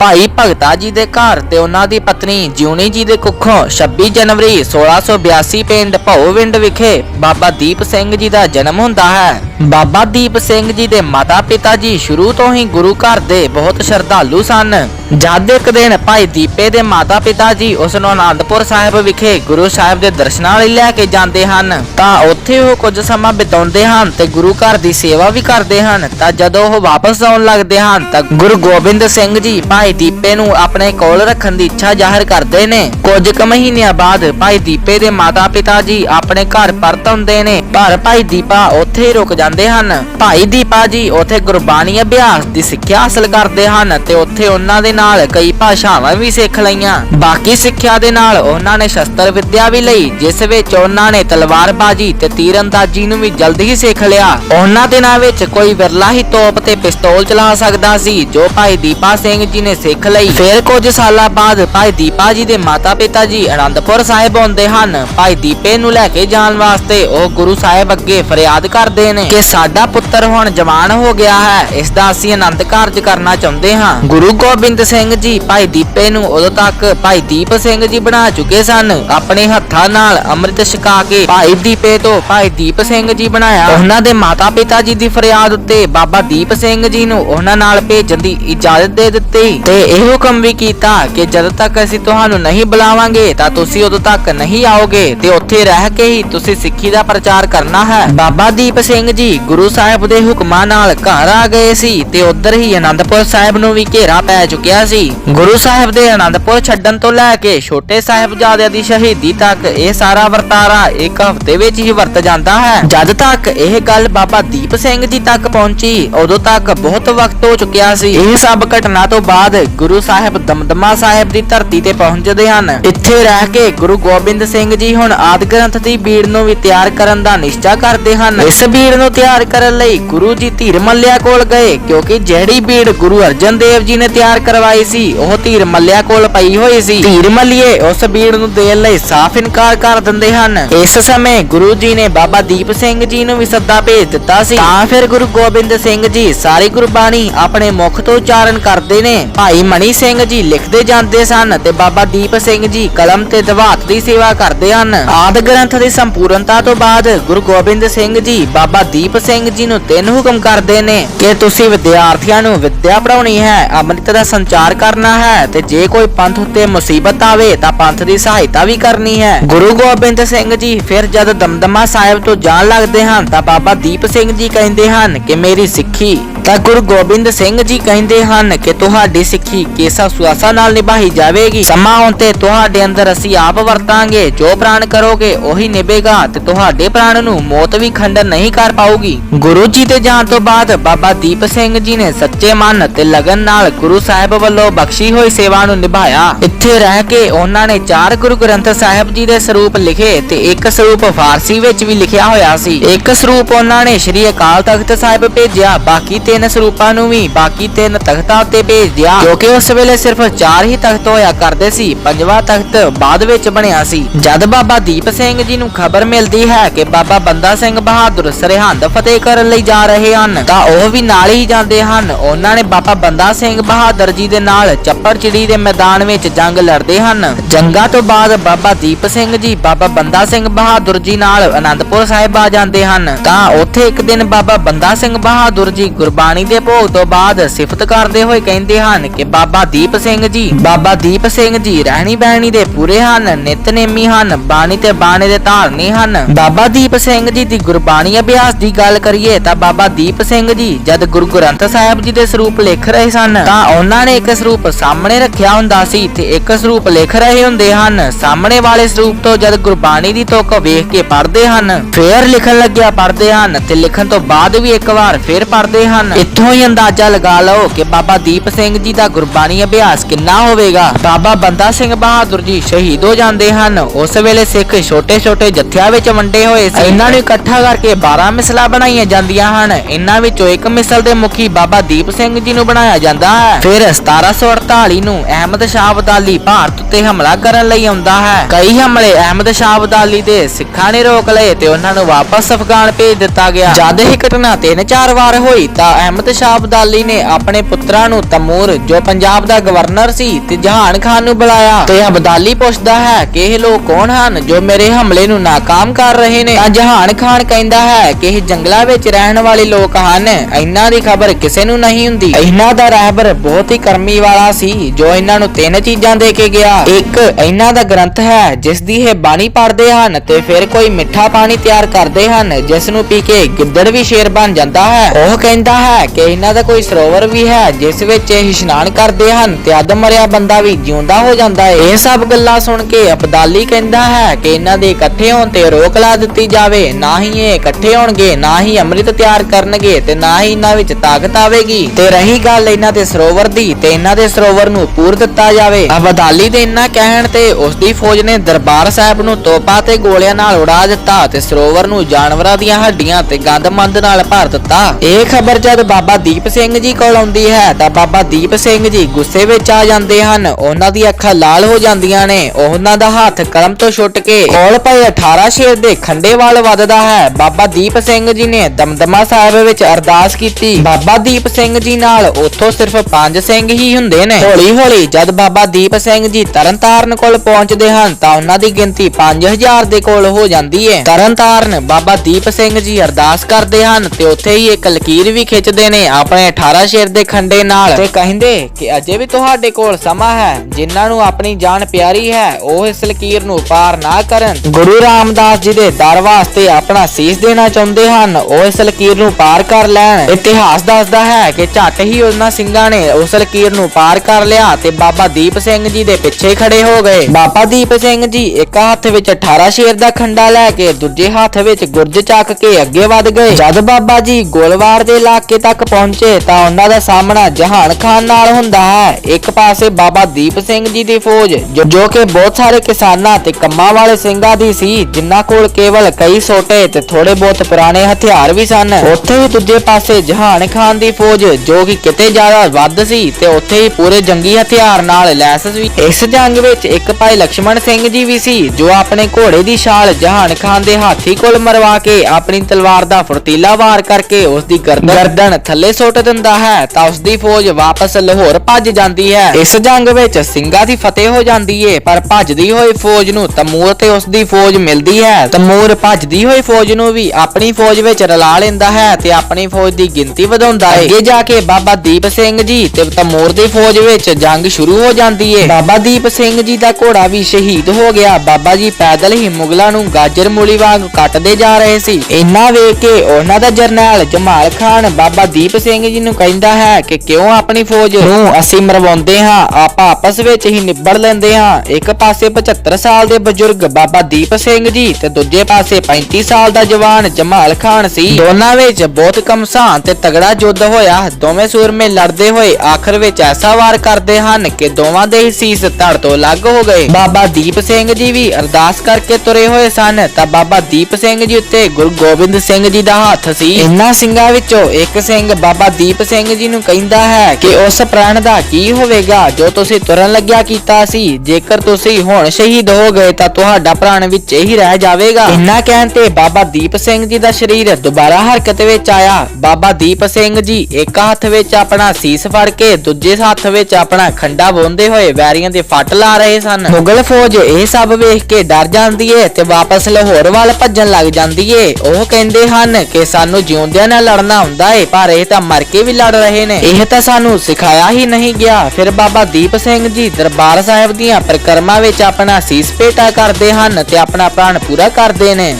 ਭਾਈ ਭਗਤਾ ਜੀ ਦੇ ਘਰ ਤੇ ਉਹਨਾਂ ਦੀ ਪਤਨੀ ਜਿਉਣੀ ਜੀ ਦੇ ਕੁੱਖੋਂ 26 ਜਨਵਰੀ 1682 ਪਿੰਡ ਭਉਵਿੰਡ ਵਿਖੇ ਬਾਬਾ ਦੀਪ ਸਿੰਘ ਜੀ ਦਾ ਜਨਮ ਹੁੰਦਾ ਹੈ। ਬਾਬਾ ਦੀਪ ਸਿੰਘ ਜੀ ਦੇ ਮਾਤਾ-ਪਿਤਾ ਜੀ ਸ਼ੁਰੂ ਤੋਂ ਹੀ ਗੁਰੂ ਘਰ ਦੇ ਬਹੁਤ ਸ਼ਰਧਾਲੂ ਸਨ। ਜਦ ਇੱਕ ਦਿਨ ਭਾਈ ਦੀਪੇ ਦੇ ਮਾਤਾ-ਪਿਤਾ ਜੀ ਉਸ ਨੂੰ ਆਨੰਦਪੁਰ ਸਾਹਿਬ ਵਿਖੇ ਗੁਰੂ ਸਾਹਿਬ ਦੇ ਦਰਸ਼ਨਾਂ ਲਈ ਲੈ ਕੇ ਜਾਂਦੇ ਹਨ, ਤਾਂ ਉੱਥੇ ਉਹ ਕੁਝ ਸਮਾਂ ਬਿਤਾਉਂਦੇ ਹਨ ਤੇ ਗੁਰੂ ਘਰ ਦੀ ਸੇਵਾ ਵੀ ਕਰਦੇ ਹਨ। ਤਾਂ ਜਦੋਂ ਉਹ ਵਾਪਸ ਆਉਣ ਲੱਗਦੇ ਹਨ, ਤਾਂ ਗੁਰੂ ਗੋਬਿੰਦ ਸਿੰਘ ਜੀ ਭਾਈ ਦੀਪੇ ਨੂੰ ਆਪਣੇ ਕੋਲ ਰੱਖਣ ਦੀ ਇੱਛਾ ਜ਼ਾਹਰ ਕਰਦੇ ਨੇ। ਕੁਝ ਕੁ ਮਹੀਨਿਆਂ ਬਾਅਦ ਭਾਈ ਦੀਪੇ ਦੇ ਮਾਤਾ-ਪਿਤਾ ਜੀ ਆਪਣੇ ਘਰ ਪਰਤ ਆਉਂਦੇ ਨੇ, ਪਰ ਭਾਈ ਦੀਪਾ ਉੱਥੇ ਹੀ ਰੁਕ ਜਾਂਦੇ ਹਨ। ਭਾਈ ਦੀਪਾ ਜੀ ਉੱਥੇ ਗੁਰਬਾਣੀ ਅਭਿਆਸ ਦੀ ਸਿੱਖਿਆ ਹਾਸਲ ਕਰਦੇ ਹਨ ਤੇ ਉੱਥੇ ਉਹਨਾਂ ਦੇ ਨਾਲ ਕਈ ਭਾਸ਼ਾਵਾਂ ਵੀ ਸਿੱਖ ਲਈਆਂ। ਬਾਕੀ ਸਿੱਖਿਆ ਦੇ ਨਾਲ ਉਹਨਾਂ ਨੇ ਸ਼ਸਤਰ ਵਿੱਦਿਆ ਵੀ ਲਈ, ਜਿਸ ਵਿੱਚ ਉਹਨਾਂ ਨੇ ਤਲਵਾਰਬਾਜ਼ੀ ਤੇ ਤੀਰਅੰਦਾਜ਼ੀ ਨੂੰ ਵੀ ਜਲਦੀ ਹੀ ਸਿੱਖ ਲਿਆ। ਉਹਨਾਂ ਦਿਨਾਂ ਵਿੱਚ ਕੋਈ ਵਿਰਲਾ ਹੀ ਤੋਪ ਤੇ ਪਿਸਤੌਲ ਚਲਾ ਸਕਦਾ ਸੀ, ਜੋ ਭਾਈ ਦੀਪਾ ਸਿੰਘ ਜੀ ਨੇ ਸਿੱਖ ਲਈ। ਫਿਰ ਕੁਝ ਸਾਲਾਂ ਬਾਅਦ ਭਾਈ ਦੀਪਾ ਜੀ ਦੇ ਮਾਤਾ-ਪਿਤਾ ਜੀ ਅਨੰਦਪੁਰ ਸਾਹਿਬ ਆਉਂਦੇ ਹਨ। ਭਾਈ ਦੀਪੇ ਨੂੰ ਲੈ ਕੇ ਜਾਣ ਵਾਸਤੇ ਉਹ ਗੁਰੂ ਸਾਹਿਬ ਅੱਗੇ ਫਰਿਆਦ ਕਰਦੇ ਨੇ। ਕਿ ਸਾਡਾ ਪੁੱਤਰ ਹੁਣ ਜਵਾਨ ਹੋ ਗਿਆ ਹੈ। ਇਸ ਦਾ ਅਸੀਂ ਆਨੰਦ ਕਾਰਜ ਕਰਨਾ ਚਾਹੁੰਦੇ ਹਾਂ। ਗੁਰੂ ਗੋਬਿੰਦ ਸਿੰਘ ਜੀ ਭਾਈ ਦੀਪੇ ਨੂੰ ਉਦੋਂ ਤੱਕ ਭਾਈ ਦੀਪ ਸਿੰਘ ਜੀ ਬਣਾ ਚੁੱਕੇ ਸਨ। ਆਪਣੇ ਹੱਥਾਂ ਨਾਲ ਅੰਮ੍ਰਿਤ ਛਕਾ ਕੇ ਭਾਈ ਦੀਪੇ ਤੋਂ ਭਾਈ ਦੀਪ ਸਿੰਘ ਜੀ ਬਣਾਇਆ। ਉਹਨਾਂ ਦੇ ਮਾਤਾ-ਪਿਤਾ ਜੀ ਦੀ ਫਰਿਆਦ ਉੱਤੇ ਬਾਬਾ ਦੀਪ ਸਿੰਘ ਜੀ ਨੂੰ ਉਹਨਾਂ ਨਾਲ ਭੇਜਣ ਦੀ ਇਜਾਜ਼ਤ ਦੇ ਦਿੱਤੀ। ਤੇ ਇਹ ਹੁਕਮ ਵੀ ਕੀਤਾ ਕਿ ਜਦ ਤੱਕ ਅਸੀਂ ਤੁਹਾਨੂੰ ਨਹੀਂ ਬੁਲਾਵਾਂਗੇ, ਤਾਂ ਤੁਸੀਂ ਉਦੋਂ ਤੱਕ ਨਹੀਂ ਆਓਗੇ। ਤੇ ਉੱਥੇ ਰਹਿ ਕੇ ਹੀ ਤੁਸੀਂ ਸਿੱਖੀ ਦਾ ਪ੍ਰਚਾਰ ਕਰਨਾ ਹੈ। ਬਾਬਾ ਦੀਪ ਸਿੰਘ ਜੀ ਗੁਰੂ ਸਾਹਿਬ ਦੇ ਹੁਕਮਾਂ ਨਾਲ ਘਰ ਆ ਗਏ ਸੀ ਤੇ ਉਧਰ ਹੀ ਅਨੰਦਪੁਰ ਸਾਹਿਬ ਨੂੰ ਵੀ ਘੇਰਾ ਪੈ ਚੁੱਕਿਆ ਸੀ। ਗੁਰੂ ਸਾਹਿਬ ਦੇ ਆਨੰਦਪੁਰ ਛੱਡਣ ਤੋਂ ਲੈ ਕੇ ਛੋਟੇ ਸਾਹਿਬਜ਼ਾਦਿਆਂ ਦੀ ਸ਼ਹੀਦੀ ਤੱਕ ਇਹ ਸਾਰਾ ਵਰਤਾਰਾ ਇੱਕ ਹਫ਼ਤੇ ਵਿੱਚ ਹੀ ਵਰਤ ਜਾਂਦਾ ਹੈ। ਜਦ ਤੱਕ ਇਹ ਗੱਲ ਬਾਬਾ ਦੀਪ ਸਿੰਘ ਜੀ ਤੱਕ ਪਹੁੰਚੀ, ਉਦੋਂ ਤੱਕ ਬਹੁਤ ਵਕਤ ਹੋ ਚੁੱਕਿਆ ਸੀ। ਇਹ ਸਭ ਘਟਨਾ ਤੋਂ ਬਾਅਦ ਗੁਰੂ ਸਾਹਿਬ ਦਮਦਮਾ ਸਾਹਿਬ ਦੀ ਧਰਤੀ ਤੇ ਪਹੁੰਚਦੇ ਹਨ। ਇੱਥੇ ਰਹਿ ਕੇ ਗੁਰੂ ਗੋਬਿੰਦ ਸਿੰਘ ਜੀ ਹੁਣ ਆਦਿ ਗ੍ਰੰਥ ਦੀ ਬੀੜ ਨੂੰ ਵੀ ਤਿਆਰ ਕਰਨ ਦਾ ਨਿਸ਼ਚਾ ਕਰਦੇ ਹਨ। ਇਸ ਬੀੜ ਨੂੰ ਤਿਆਰ ਕਰਨ ਲਈ ਗੁਰੂ ਜੀ ਧੀਰ ਮੱਲਿਆ ਕੋਲ ਗਏ, ਕਿਉਂਕਿ ਜਿਹੜੀ ਬੀੜ ਗੁਰੂ ਅਰਜਨ ਦੇਵ ਜੀ ਨੇ ਤਿਆਰ ਕਰਵਾਈ ਸੀ, ਉਹ ਧੀਰ ਮੱਲਿਆ ਕੋਲ ਪਈ ਹੋਈ ਸੀ। ਧੀਰ ਮੱਲੀਏ ਉਸ ਬੀੜ ਨੂੰ ਦੇਣ ਲਈ ਸਾਫ਼ ਇਨਕਾਰ ਕਰ ਦਿੰਦੇ ਹਨ। ਇਸ ਸਮੇਂ ਗੁਰੂ ਜੀ ਨੇ ਬਾਬਾ ਦੀਪ ਸਿੰਘ ਜੀ ਨੂੰ ਵੀ ਸੱਦਾ ਭੇਜ ਦਿੱਤਾ ਸੀ। ਤਾਂ ਫਿਰ ਗੁਰੂ ਗੋਬਿੰਦ ਸਿੰਘ ਜੀ ਸਾਰੀ ਗੁਰਬਾਣੀ ਆਪਣੇ ਮੁਖ ਤੋਂ ਉਚਾਰਨ ਕਰਦੇ ਨੇ। ਭਾਈ ਮਣੀ ਸਿੰਘ ਜੀ ਲਿਖਦੇ ਜਾਂਦੇ ਸਨ ਤੇ ਬਾਬਾ ਦੀਪ ਸਿੰਘ ਜੀ ਕਲਮ ਤੇ ਦਵਾਤ ਦੀ ਸੇਵਾ ਕਰਦੇ ਹਨ। ਆਦ ਗ੍ਰੰਥ ਦੀ ਸੰਪੂਰਨਤਾ ਤੋਂ ਬਾਅਦ ਗੁਰੂ ਗੋਬਿੰਦ ਸਿੰਘ ਜੀ ਬਾਬਾ ਦੀਪ ਸਿੰਘ ਜੀ ਨੂੰ ਤਿੰਨ ਹੁਕਮ ਕਰਦੇ ਨੇ ਕਿ ਤੁਸੀਂ ਵਿਦਿਆਰਥੀਆਂ ਨੂੰ ਵਿੱਦਿਆ ਪੜਾਉਣੀ ਹੈ, ਅੰਮ੍ਰਿਤ ਦਾ ਸੰਚਾਰ ਕਰਨਾ ਹੈ ਤੇ ਜੇ ਕੋਈ ਪੰਥ ਉੱਤੇ ਮੁਸੀਬਤ ਆਵੇ ਤਾਂ ਪੰਥ ਦੀ ਸਹਾਇਤਾ ਵੀ ਕਰਨੀ ਹੈ। ਗੁਰੂ ਗੋਬਿੰਦ ਸਿੰਘ ਜੀ ਫਿਰ ਜਦ ਦਮਦਮਾ ਸਾਹਿਬ ਤੋਂ ਜਾਣ ਲੱਗਦੇ ਹਨ ਤਾਂ ਬਾਬਾ ਦੀਪ ਸਿੰਘ ਜੀ ਕਹਿੰਦੇ ਹਨ ਕਿ ਮੇਰੀ ਸਿੱਖੀ ਤਾਂ ਗੁਰੂ ਗੋਬਿੰਦ ਸਿੰਘ ਜੀ ਕਹਿੰਦੇ ਹਨ ਕਿ ਤੁਹਾਡੀ ਸਿੱਖੀ ਕੇਸਾ ਸੁਆਸਾ ਨਾਲ ਨਿਭਾਈ ਜਾਵੇਗੀ? ਸਮਾਂ ਆਉਣ ਤੇ ਤੁਹਾਡੇ ਅੰਦਰ ਅਸੀਂ ਆਪ ਵਰਤਾਂਗੇ। ਜੋ ਪ੍ਰਾਣ ਕਰੋਗੇ, ਉਹੀ ਨਿਭੇਗਾ ਤੇ ਤੁਹਾਡੇ ਪ੍ਰਾਣ ਨੂੰ ਮੌਤ ਵੀ ਖੰਡਨ ਨਹੀਂ ਕਰ ਪਾਊਗੀ। ਗੁਰੂ ਜੀ ਦੇ ਜਾਣ ਤੋਂ ਬਾਅਦ ਬਾਬਾ ਦੀਪ ਸਿੰਘ ਜੀ ਨੇ ਸੱਚੇ ਮਨ ਤੇ ਲਗਨ ਨਾਲ ਗੁਰੂ ਸਾਹਿਬ ਵੱਲੋਂ ਬਖਸ਼ੀ ਹੋਈ ਸੇਵਾ ਨੂੰ ਨਿਭਾਇਆ। ਇੱਥੇ ਰਹਿ ਕੇ ਉਹਨਾਂ ਨੇ ਚਾਰ ਗੁਰੂ ਗ੍ਰੰਥ ਸਾਹਿਬ ਜੀ ਦੇ ਸਰੂਪ ਲਿਖੇ ਤੇ ਇੱਕ ਸਰੂਪ ਫਾਰਸੀ ਵਿੱਚ ਵੀ ਲਿਖਿਆ ਹੋਇਆ ਸੀ। ਇੱਕ ਸਰੂਪ ਉਹਨਾਂ ਨੇ ਸ੍ਰੀ ਅਕਾਲ ਤਖਤ ਸਾਹਿਬ ਭੇਜਿਆ, ਬਾਕੀ ਤੇ ਤਿੰਨ ਸਰੂਪਾਂ ਨੂੰ ਵੀ ਬਾਕੀ ਤਿੰਨ ਤਖਤਾਂ ਉੱਤੇ ਭੇਜ ਦਿਆ। ਕਿਉਂਕਿ ਉਸ ਵੇਲੇ ਸਿਰਫ ਚਾਰ ਹੀ ਤਖਤ ਹੋਇਆ ਕਰਦੇ ਸੀ, ਪੰਜਵਾਂ ਤਖਤ ਬਾਅਦ ਵਿੱਚ ਬਣਿਆ ਸੀ। ਜਦ ਬਾਬਾ ਦੀਪ ਸਿੰਘ ਜੀ ਨੂੰ ਖਬਰ ਮਿਲਦੀ ਹੈ ਕਿ ਬਾਬਾ ਬੰਦਾ ਸਿੰਘ ਬਹਾਦਰ ਸਰਹੰਦ ਫਤਿਹ ਕਰਨ ਲਈ ਜਾ ਰਹੇ ਹਨ, ਤਾਂ ਉਹ ਵੀ ਨਾਲ ਹੀ ਜਾਂਦੇ ਹਨ। ਉਹਨਾਂ ਨੇ ਬਾਬਾ ਬੰਦਾ ਸਿੰਘ ਬਹਾਦਰ ਜੀ ਦੇ ਨਾਲ ਚੱਪੜ ਚਿੜੀ ਦੇ ਮੈਦਾਨ ਵਿੱਚ ਜੰਗ ਲੜਦੇ ਹਨ। ਜੰਗਾਂ ਤੋਂ ਬਾਅਦ ਬਾਬਾ ਦੀਪ ਸਿੰਘ ਜੀ, ਬਾਬਾ ਬੰਦਾ ਸਿੰਘ ਬਹਾਦਰ ਜੀ ਨਾਲ ਅਨੰਦਪੁਰ ਸਾਹਿਬ ਆ ਜਾਂਦੇ ਹਨ। ਤਾਂ ਉੱਥੇ ਇੱਕ ਦਿਨ ਬਾਬਾ ਬੰਦਾ ਸਿੰਘ ਬਹਾਦਰ ਜੀ ਬਾਣੀ ਦੇ ਭੋਗ ਤੋਂ ਬਾਅਦ ਸਿਫਤ ਕਰਦੇ ਹੋਏ ਕਹਿੰਦੇ ਹਨ ਕਿ ਬਾਬਾ ਦੀਪ ਸਿੰਘ ਜੀ, ਬਾਬਾ ਦੀਪ ਸਿੰਘ ਜੀ ਰਹਿਣੀ ਬਹਿਣੀ ਦੇ ਪੂਰੇ ਹਨ ਨਿਤਨੇਮੀ ਹਨ, ਬਾਣੀ ਤੇ ਬਾਣੇ ਦੇ ਧਾਰਨੀ ਹਨ। ਬਾਬਾ ਦੀਪ ਸਿੰਘ ਜੀ ਦੀ ਗੁਰਬਾਣੀ ਅਭਿਆਸ ਦੀ ਗੱਲ ਕਰੀਏ ਤਾਂ ਬਾਬਾ ਦੀਪ ਸਿੰਘ ਜੀ ਜਦ ਗੁਰੂ ਗ੍ਰੰਥ ਸਾਹਿਬ ਜੀ ਦੇ ਸਰੂਪ ਲਿਖ ਰਹੇ ਸਨ ਤਾਂ ਉਹਨਾਂ ਨੇ ਇੱਕ ਸਰੂਪ ਸਾਹਮਣੇ ਰੱਖਿਆ ਹੁੰਦਾ ਸੀ ਤੇ ਇੱਕ ਸਰੂਪ ਲਿਖ ਰਹੇ ਹੁੰਦੇ ਹਨ। ਸਾਹਮਣੇ ਵਾਲੇ ਸਰੂਪ ਤੋਂ ਜਦ ਗੁਰਬਾਣੀ ਦੀ ਤੁਕ ਵੇਖ ਕੇ ਪੜ੍ਹਦੇ ਹਨ, ਫੇਰ ਲਿਖਣ ਲੱਗਿਆ ਪੜ੍ਹਦੇ ਹਨ ਤੇ ਲਿਖਣ ਤੋਂ ਬਾਅਦ ਵੀ ਇੱਕ ਵਾਰ ਫੇਰ ਪੜ੍ਹਦੇ ਹਨ। ਇੱਥੋਂ ਹੀ ਅੰਦਾਜ਼ਾ ਲਗਾ ਲਓ ਕਿ ਬਾਬਾ ਦੀਪ ਸਿੰਘ ਜੀ ਦਾ ਗੁਰਬਾਣੀ ਅਭਿਆਸ ਕਿੰਨਾ ਹੋਵੇਗਾ। ਬਾਬਾ ਬੰਦਾ ਸਿੰਘ ਬਹਾਦਰ ਜੀ ਸ਼ਹੀਦ ਹੋ ਜਾਂਦੇ ਹਨ। ਉਸ ਵੇਲੇ ਸਿੱਖ ਛੋਟੇ-ਛੋਟੇ ਜੱਥਿਆਂ ਵਿੱਚ ਵੰਡੇ ਹੋਏ ਸੀ। ਇਹਨਾਂ ਨੂੰ ਇਕੱਠਾ ਕਰਕੇ 12 ਮਿਸਲਾਂ ਬਣਾਈਆਂ ਜਾਂਦੀਆਂ ਹਨ। ਇਹਨਾਂ ਵਿੱਚੋਂ ਇੱਕ ਮਿਸਲ ਦੇ ਮੁਖੀ ਬਾਬਾ ਦੀਪ ਸਿੰਘ ਜੀ ਨੂੰ ਬਣਾਇਆ ਜਾਂਦਾ ਹੈ। ਫਿਰ 1748 ਨੂੰ ਅਹਿਮਦ ਸ਼ਾਹ ਅਬਦਾਲੀ ਭਾਰਤ ਉੱਤੇ ਹਮਲਾ ਕਰਨ ਲਈ ਆਉਂਦਾ ਹੈ। ਕਈ ਹਮਲੇ ਅਹਿਮਦ ਸ਼ਾਹ ਅਬਦਾਲੀ ਦੇ ਸਿੱਖਾਂ ਨੇ ਰੋਕ ਲਏ ਤੇ ਉਹਨਾਂ ਨੂੰ ਵਾਪਸ ਅਫਗਾਨ ਭੇਜ ਦਿੱਤਾ ਗਿਆ। ਜਦ ਇਹ ਘਟਨਾ ਤਿੰਨ ਚਾਰ ਵਾਰ ਹੋਈ ਤਾਂ ਅਹਿਮਦ ਸ਼ਾਹ ਅਬਦਾਲੀ ਨੇ ਆਪਣੇ ਪੁੱਤਰਾਂ ਨੂੰ ਤਮੂਰ, ਜੋ ਪੰਜਾਬ ਦਾ ਗਵਰਨਰ ਸੀ ਤੇ ਜਹਾਨ ਖਾਨ ਨੂੰ ਬੁਲਾਇਆ। ਤੇ ਅਬਦਾਲੀ ਪੁੱਛਦਾ ਹੈ ਕਿ ਇਹ ਲੋਕ ਕੌਣ ਹਨ ਜੋ ਮੇਰੇ ਹਮਲੇ ਨੂੰ ਨਾਕਾਮ ਕਰ ਰਹੇ ਨੇ? ਤਾਂ ਜਹਾਨ ਖਾਨ ਕਹਿੰਦਾ ਹੈ ਕਿ ਇਹ ਜੰਗਲਾਂ ਵਿੱਚ ਰਹਿਣ ਵਾਲੇ ਲੋਕ ਹਨ। ਇਹਨਾਂ ਦੀ ਖਬਰ ਕਿਸੇ ਨੂੰ ਨਹੀਂ ਹੁੰਦੀ। ਇਹਨਾਂ ਦਾ ਰਹਿਬਰ ਬਹੁਤ ਹੀ ਕਰਮੀ ਵਾਲਾ ਸੀ, ਜੋ ਇਹਨਾਂ ਨੂੰ ਤਿੰਨ ਚੀਜ਼ਾਂ ਦੇ ਕੇ ਗਿਆ। ਇੱਕ, ਇਹਨਾਂ ਦਾ ਗ੍ਰੰਥ ਹੈ ਜਿਸ ਦੀ ਇਹ ਬਾਣੀ ਪੜ੍ਹਦੇ ਹਨ ਤੇ ਫਿਰ ਕੋਈ ਮਿੱਠਾ ਪਾਣੀ ਤਿਆਰ ਕਰਦੇ ਹਨ, ਜਿਸ ਨੂੰ ਪੀ ਕੇ ਗਿੱਦੜ ਵੀ ਸ਼ੇਰ ਬਣ ਜਾਂਦਾ ਹੈ। ਉਹ ਕਹਿੰਦਾ ਹੈ ਕਿ ਇਹਨਾਂ ਦਾ ਕੋਈ ਸਰੋਵਰ ਵੀ ਹੈ, ਜਿਸ ਵਿੱਚ ਇਹ ਇਸ਼ਨਾਨ ਕਰਦੇ ਹਨ ਤੇ ਅੱਧ ਮਰਿਆ ਬੰਦਾ ਵੀ ਜਿਉਂਦਾ ਹੋ ਜਾਂਦਾ ਹੈ ਇਹ ਸਭ ਗੱਲਾਂ ਸੁਣ ਕੇ ਅਬਦਾਲੀ ਕਹਿੰਦਾ ਹੈ ਕਿ ਇਹਨਾਂ ਦੇ ਇਕੱਠੇ ਹੋਣ ਤੇ ਰੋਕ ਲਾ ਦਿੱਤੀ ਜਾਵੇ। ਨਾ ਹੀ ਇਹ ਇਕੱਠੇ ਹੋਣਗੇ, ਨਾ ਹੀ ਅੰਮ੍ਰਿਤ ਤਿਆਰ ਕਰਨਗੇ ਤੇ ਨਾ ਹੀ ਇਹਨਾਂ ਵਿੱਚ ਤਾਕਤ ਆਵੇਗੀ। ਤੇ ਰਹੀ ਗੱਲ ਇਹਨਾਂ ਦੇ ਸਰੋਵਰ ਦੀ ਤੇ ਇਹਨਾਂ ਦੇ ਸਰੋਵਰ ਨੂੰ ਪੂਰ ਦਿੱਤਾ ਜਾਵੇ। ਅਬਦਾਲੀ ਦੇ ਇਹਨਾਂ ਕਹਿਣ ਤੇ ਉਸ ਦੀ ਫੌਜ ਨੇ ਦਰਬਾਰ ਸਾਹਿਬ ਨੂੰ ਤੋਪਾ ਤੇ ਗੋਲਿਆਂ ਨਾਲ ਉਡਾ ਦਿੱਤਾ ਤੇ ਸਰੋਵਰ ਨੂੰ ਜਾਨਵਰਾਂ ਦੀਆਂ ਹੱਡੀਆਂ ਤੇ ਗੰਦਮੰਦ ਨਾਲ ਭਰ ਦਿੱਤਾ। ਇਹ ਖਬਰ ਜਦ ਬਾਬਾ ਦੀਪ ਸਿੰਘ ਜੀ ਕੋਲ ਆਉਂਦੀ ਹੈ ਤਾਂ ਬਾਬਾ ਦੀਪ ਸਿੰਘ ਜੀ ਗੁੱਸੇ ਵਿੱਚ ਆ ਜਾਂਦੇ ਹਨ। ਉਹਨਾਂ ਦੀਆਂ ਅੱਖਾਂ ਲਾਲ ਹੋ ਜਾਂਦੀਆਂ ਨੇ। ਉਹਨਾਂ ਦਾ ਹੱਥ ਕਲਮ ਤੋਂ ਛੁੱਟ ਕੇ ਕੋਲ ਪਏ 18 ਸ਼ੇਰ ਦੇ ਖੰਡੇ ਵੱਲ ਵੱਧਦਾ ਹੈ। ਬਾਬਾ ਦੀਪ ਸਿੰਘ ਜੀ ਨੇ ਦਮਦਮਾ ਸਾਹਿਬ ਵਿੱਚ ਅਰਦਾਸ ਕੀਤੀ। ਬਾਬਾ ਦੀਪ ਸਿੰਘ ਜੀ ਨਾਲ ਉੱਥੋਂ ਸਿਰਫ ਪੰਜ ਸਿੰਘ ਹੀ ਹੁੰਦੇ ਨੇ। ਹੌਲੀ ਹੌਲੀ ਜਦ ਬਾਬਾ ਦੀਪ ਸਿੰਘ ਜੀ ਤਰਨਤਾਰਨ ਕੋਲ ਪਹੁੰਚਦੇ ਹਨ ਤਾਂ ਉਹਨਾਂ ਦੀ ਗਿਣਤੀ 5000 ਦੇ ਕੋਲ ਹੋ ਜਾਂਦੀ ਹੈ ਤਰਨਤਾਰਨ ਬਾਬਾ ਦੀਪ ਸਿੰਘ ਜੀ ਅਰਦਾਸ ਕਰਦੇ ਹਨ ਤੇ ਉੱਥੇ ਹੀ ਇੱਕ ਲਕੀਰ ਵੀ ਖਿੱਚਦੇ ਨੇ ਆਪਣੇ 18 ਸ਼ੇਰ ਦੇ ਖੰਡੇ ਨਾਲ। ਤੇ ਕਹਿੰਦੇ ਕਿ ਅਜੇ ਵੀ ਤੁਹਾਡੇ ਕੋਲ ਸਮਾਂ ਹੈ ਜਿਨ੍ਹਾਂ ਨੂੰ ਆਪਣੀ ਜਾਨ ਪਿਆਰੀ ਹੈ ਉਹ ਇਸ ਲਕੀਰ ਨੂੰ ਪਾਰ ਨਾ ਕਰਨ। ਗੁਰੂ ਰਾਮਦਾਸ ਜੀ ਦੇ ਦਰ ਵਾਸਤੇ ਆਪਣਾ ਸੀਸ ਦੇਣਾ ਚਾਹੁੰਦੇ ਹਨ। ਉਹ ਇਸ ਲਕੀਰ ਨੂੰ ਪਾਰ ਕਰ ਲੈਣ। ਇਤਿਹਾਸ ਦੱਸਦਾ ਹੈ ਕਿ ਝੱਟ ਹੀ ਉਹਨਾਂ ਸਿੰਘਾਂ ਨੇ ਉਸ ਲਕੀਰ ਨੂੰ ਪਾਰ ਕਰ ਲਿਆ ਤੇ ਬਾਬਾ ਦੀਪ ਸਿੰਘ ਜੀ ਦੇ ਪਿੱਛੇ ਖੜੇ ਹੋ ਗਏ। ਬਾਬਾ ਦੀਪ ਸਿੰਘ ਜੀ ਇੱਕ ਹੱਥ ਵਿੱਚ 18 ਸ਼ੇਰ ਦਾ ਖੰਡਾ ਲੈ ਕੇ ਦੂਜੇ ਹੱਥ ਵਿੱਚ ਗੁਰਜ ਚੱਕ ਕੇ ਅੱਗੇ ਵਧ ਗਏ। ਜਦ ਬਾਬਾ ਜੀ ਗੋਲਵਾਰ ਦੇ ਇਲਾਕੇ ਕਿਲੇ ਤੱਕ ਪਹੁੰਚੇ ਤਾਂ ਉਹਨਾਂ ਦਾ ਸਾਹਮਣਾ ਜਹਾਨ ਖਾਨ ਨਾਲ ਹੁੰਦਾ ਹੈ। ਇੱਕ ਪਾਸੇ ਬਾਬਾ ਦੀਪ ਸਿੰਘ ਜੀ ਦੀ ਫੌਜ, ਜੋ ਕਿ ਬਹੁਤ ਸਾਰੇ ਕਿਸਾਨਾਂ ਤੇ ਕੰਮਾਂ ਵਾਲੇ ਸਿੰਘਾਂ ਦੀ ਸੀ, ਜਿਨ੍ਹਾਂ ਕੋਲ ਕੇਵਲ ਕਈ ਸੋਟੇ ਤੇ ਥੋੜੇ ਬਹੁਤ ਪੁਰਾਣੇ ਹਥਿਆਰ ਵੀ ਸਨ। ਉੱਥੇ ਹੀ ਦੂਜੇ ਪਾਸੇ ਜਹਾਨ ਖਾਨ ਦੀ ਫੌਜ, ਜੋ ਕਿ ਕਿਤੇ ਜ਼ਿਆਦਾ ਵੱਧ ਸੀ ਤੇ ਉੱਥੇ ਹੀ ਪੂਰੇ ਜੰਗੀ ਹਥਿਆਰ ਨਾਲ ਲੈਸ ਸੀ। ਇਸ ਜੰਗ ਵਿੱਚ ਇੱਕ ਭਾਈ ਲక్ష్మణ ਸਿੰਘ ਜੀ ਵੀ ਸੀ, ਜੋ ਆਪਣੇ ਘੋੜੇ ਦੀ ਛਾਲ ਜਹਾਨ ਖਾਨ ਦੇ ਹਾਥੀ ਕੋਲ ਮਰਵਾ ਕੇ ਆਪਣੀ ਤਲਵਾਰ ਦਾ ਫੁਰਤੀਲਾ ਵਾਰ ਕਰਕੇ ਉਸ ਦੀ ਗਰਦਨ ਗਰਦਨ ਥੱਲੇ ਸੁੱਟ ਦਿੰਦਾ ਹੈ, ਤਾਂ ਉਸ ਦੀ ਫੌਜ ਵਾਪਸ ਲਾਹੌਰ ਭੱਜ ਜਾਂਦੀ ਹੈ। ਇਸ ਜੰਗ ਵਿੱਚ ਸਿੰਘਾਂ ਦੀ ਫਤਿਹ ਹੋ ਜਾਂਦੀ ਏ, ਪਰ ਭੱਜਦੀ ਹੋਈ ਫੌਜ ਨੂੰ ਤਮੂਰ ਤੇ ਉਸ ਦੀ ਫੌਜ ਮਿਲਦੀ ਹੈ। ਤਮੂਰ ਭੱਜਦੀ ਹੋਈ ਫੌਜ ਨੂੰ ਵੀ ਆਪਣੀ ਫੌਜ ਵਿੱਚ ਰਲਾ ਲੈਂਦਾ ਹੈ ਤੇ ਆਪਣੀ ਫੌਜ ਦੀ ਗਿਣਤੀ ਵਧਾਉਂਦਾ ਹੈ ਅੱਗੇ ਜਾ ਕੇ ਬਾਬਾ ਦੀਪ ਸਿੰਘ ਜੀ ਤੇ ਤਮੂਰ ਦੀ ਫੌਜ ਵਿੱਚ ਜੰਗ ਸ਼ੁਰੂ ਹੋ ਜਾਂਦੀ ਏ। ਬਾਬਾ ਦੀਪ ਸਿੰਘ ਜੀ ਦਾ ਘੋੜਾ ਵੀ ਸ਼ਹੀਦ ਹੋ ਗਿਆ। ਬਾਬਾ ਜੀ ਪੈਦਲ ਹੀ ਮੁਗਲਾਂ ਨੂੰ ਗਾਜਰ ਮੂਲੀ ਵਾਂਗ ਕੱਟਦੇ ਜਾ ਰਹੇ ਸੀ। ਇੰਨਾ ਵੇਖ ਕੇ ਉਹਨਾਂ ਦਾ ਜਰਨੈਲ ਜਮਾਲ ਖਾਨ ਬਾਬਾ ਬਾਬਾ ਦੀਪ ਸਿੰਘ ਜੀ ਨੂੰ ਕਹਿੰਦਾ ਹੈ ਕਿ ਕਿਉਂ ਆਪਣੀ ਫੌਜ ਨੂੰ ਅਸੀਂ ਮਰਵਾਉਂਦੇ ਹਾਂ? ਆਪਾਂ ਆਪਸ ਵਿੱਚ ਹੀ ਨਿਬੜ ਲੈਂਦੇ ਹਾਂ। ਇੱਕ ਪਾਸੇ 75 ਸਾਲ ਦੇ ਬਜ਼ੁਰਗ ਬਾਬਾ ਦੀਪ ਸਿੰਘ ਜੀ ਤੇ ਦੂਜੇ ਪਾਸੇ 35 ਸਾਲ ਦਾ ਜਵਾਨ ਜਮਾਲ ਖਾਨ ਸੀ। ਦੋਨਾਂ ਵਿੱਚ ਬਹੁਤ ਕਮਸਾਨ ਤੇ ਤਗੜਾ ਯੁੱਧ ਹੋਇਆ। ਦੋਵੇਂ ਸੂਰਮੇ ਲੜਦੇ ਹੋਏ ਆਖਰ ਵਿੱਚ ਐਸਾ ਵਾਰ ਕਰਦੇ ਹਨ ਕਿ ਦੋਵਾਂ ਦੇ ਹੀ ਸੀਸ ਧੜ ਤੋਂ ਅਲੱਗ ਹੋ ਗਏ। ਬਾਬਾ ਦੀਪ ਸਿੰਘ ਜੀ ਵੀ ਅਰਦਾਸ ਕਰਕੇ ਤੁਰੇ ਹੋਏ ਸਨ ਤਾਂ ਬਾਬਾ ਦੀਪ ਸਿੰਘ ਜੀ ਉੱਤੇ ਗੁਰੂ ਗੋਬਿੰਦ ਸਿੰਘ ਜੀ ਦਾ ਹੱਥ ਸੀ। ਇਨ੍ਹਾਂ ਸਿੰਘਾਂ ਵਿੱਚੋਂ ਇੱਕ ਸਿੰਘ, ਬਾਬਾ ਦੀਪ ਸਿੰਘ ਜੀ ਨੂੰ ਕਹਿੰਦਾ ਹੈ ਕਿ ਉਸ ਪ੍ਰਾਣ ਦਾ ਕੀ ਹੋਵੇਗਾ? ਜੋ ਤੁਸੀਂ ਤੁਰਨ ਲੱਗਿਆ ਕੀਤਾ ਸੀ, ਜੇਕਰ ਤੁਸੀਂ ਹੁਣ ਸ਼ਹੀਦ ਹੋ ਗਏ, ਤਾਂ ਤੁਹਾਡਾ ਪ੍ਰਾਣ ਵਿੱਚ ਹੀ ਰਹਿ ਜਾਵੇਗਾ। ਇੰਨਾ ਕਹਿਣ ਤੇ ਬਾਬਾ ਦੀਪ ਸਿੰਘ ਜੀ ਦਾ ਸਰੀਰ ਦੁਬਾਰਾ ਹਰਕਤ ਵਿੱਚ ਆਇਆ। ਬਾਬਾ ਦੀਪ ਸਿੰਘ ਜੀ ਇੱਕ ਹੱਥ ਵਿੱਚ ਆਪਣਾ ਸੀਸ ਫੜ ਕੇ, ਦੂਜੇ ਹੱਥ ਵਿੱਚ ਆਪਣਾ ਖੰਡਾ ਬੋਂਦੇ ਹੋਏ ਵੈਰੀਆਂ ਦੇ ਫੱਟ ਲਾ ਰਹੇ ਸਨ। ਮੁਗਲ ਫੌਜ ਇਹ ਸਭ ਵੇਖ ਕੇ ਡਰ ਜਾਂਦੀ ਏ ਤੇ ਵਾਪਸ ਲਾਹੌਰ ਵੱਲ ਭੱਜਣ ਲੱਗ ਜਾਂਦੀ ਏ। ਉਹ ਕਹਿੰਦੇ ਹਨ ਕਿ ਸਾਨੂੰ ਜਿਉਂਦਿਆਂ ਨਾਲ ਲੜਨਾ ਹੁੰਦਾ ਏ ਪਰ ਇਹ ਤਾਂ ਮਰ ਕੇ ਵੀ ਲੜ ਰਹੇ ਨੇ। ਇਹ ਤਾਂ ਸਾਨੂੰ ਸਿਖਾਇਆ ਹੀ ਨਹੀਂ ਗਿਆ। ਫਿਰ ਬਾਬਾ ਦੀਪ ਸਿੰਘ ਜੀ ਦਰਬਾਰ ਸਾਹਿਬ ਦੀਆਂ ਪ੍ਰਕਰਮਾਂ ਵਿੱਚ ਆਪਣਾ ਸੀਸ ਭੇਟਾ ਕਰਦੇ ਹਨ ਤੇ ਆਪਣਾ ਪ੍ਰਾਣ ਪੂਰਾ ਕਰਦੇ ਨੇ।